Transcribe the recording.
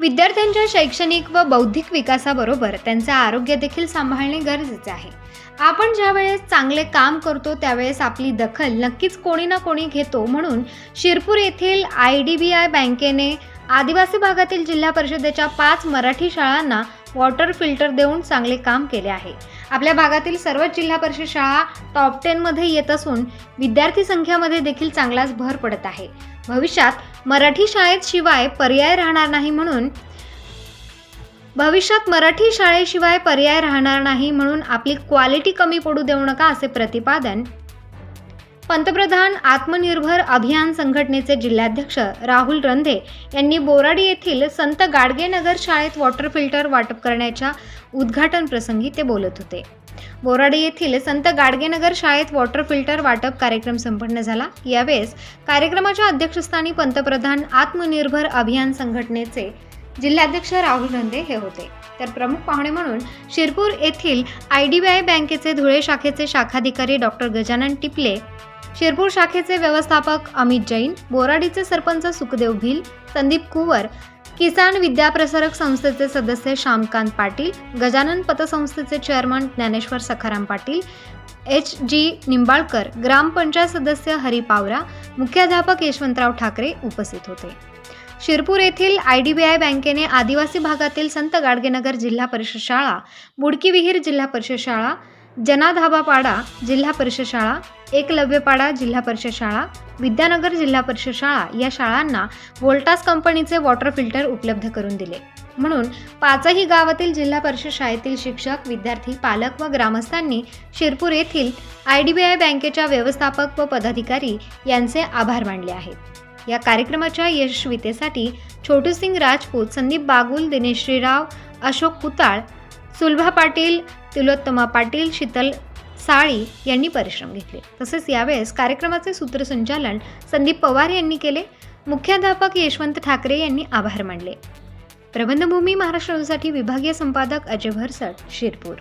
विद्यार्थ्यांच्या शैक्षणिक व बौद्धिक विकासाबरोबर त्यांचे आरोग्य देखील सांभाळणे गरजेचे आहे. आपण ज्यावेळेस चांगले काम करतो त्यावेळेस आपली दखल नक्कीच कोणी ना कोणी घेतो म्हणून शिरपूर येथील आय डी बी आय बँकेने आदिवासी भागातील जिल्हा परिषदेच्या पाच मराठी शाळांना वॉटर फिल्टर देऊन चांगले काम केले आहे. आपल्या भागातील सर्वच जिल्हा परिषद शाळा टॉप टेनमध्ये येत असून विद्यार्थी संख्यामध्ये देखील चांगलाच भर पडत आहे. भविष्यात मराठी शाळेत शिवाय पर्याय राहणार नाही म्हणून भविष्यात मराठी शाळेशिवाय पर्याय राहणार नाही म्हणून आपली क्वालिटी कमी पडू देऊ नका असे प्रतिपादन पंतप्रधान आत्मनिर्भर अभियान संघटनेचे जिल्हाध्यक्ष राहुल रंधे यांनी बोराडी येथील संत गाडगेनगर शाळेत वॉटर फिल्टर वाटप करण्याच्या उद्घाटन प्रसंगी ते बोलत होते. बोराडी येथील संत गाडगेनगर शाळेत वॉटर फिल्टर वाटप कार्यक्रम संपन्न झाला. यावेळेस कार्यक्रमाच्या अध्यक्षस्थानी पंतप्रधान आत्मनिर्भर अभियान संघटनेचे जिल्हाध्यक्ष राहुल रंधे हे होते. तर प्रमुख पाहुणे म्हणून शिरपूर येथील आय डी बी आय बँकेचे धुळे शाखेचे शाखाधिकारी डॉक्टर गजानन टिपले शिरपूर शाखेचे व्यवस्थापक अमित जैन बोराडीचे सरपंच सुखदेव भिल संदीप कुवर किसान विद्याप्रसारक संस्थेचे सदस्य Shyamkant Patil Gajanan पतसंस्थेचे chairman Dnyaneshwar Sakharam Patil H G Nimbalkar grampanchayat सदस्य हरी पावरा मुख्याध्यापक यशवंतराव ठाकरे उपस्थित होते. शिरपूर येथील आय डी बी आय बँकेने आदिवासी भागातील संत गाडगेनगर जिल्हा परिषद शाळा बुडकी विहीर जिल्हा परिषद शाळा जनाधाबापाडा जिल्हा परिषद शाळा एकलव्यपाडा जिल्हा परिषद शाळा विद्यानगर जिल्हा परिषद शाळा या शाळांना वोल्टास कंपनीचे वॉटर फिल्टर उपलब्ध करून दिले. म्हणून पाचही गावातील जिल्हा परिषद शाळेतील शिक्षक विद्यार्थी पालक व ग्रामस्थांनी शिरपूर येथील आय डी बी आय बँकेच्या व्यवस्थापक व पदाधिकारी यांचे आभार मानले आहेत. या कार्यक्रमाच्या यशस्वीतेसाठी छोटू सिंग राजपूत संदीप बागुल दिनेश श्रीराव अशोक कुताळ सुलभा पाटील तिलोत्तमा पाटील शीतल साळी यांनी परिश्रम घेतले. तसेच यावेळेस कार्यक्रमाचे सूत्रसंचालन संदीप पवार यांनी केले. मुख्याध्यापक यशवंत ठाकरे यांनी आभार मानले. प्रबंधभूमी महाराष्ट्रासाठी विभागीय संपादक अजय भरसट शिरपूर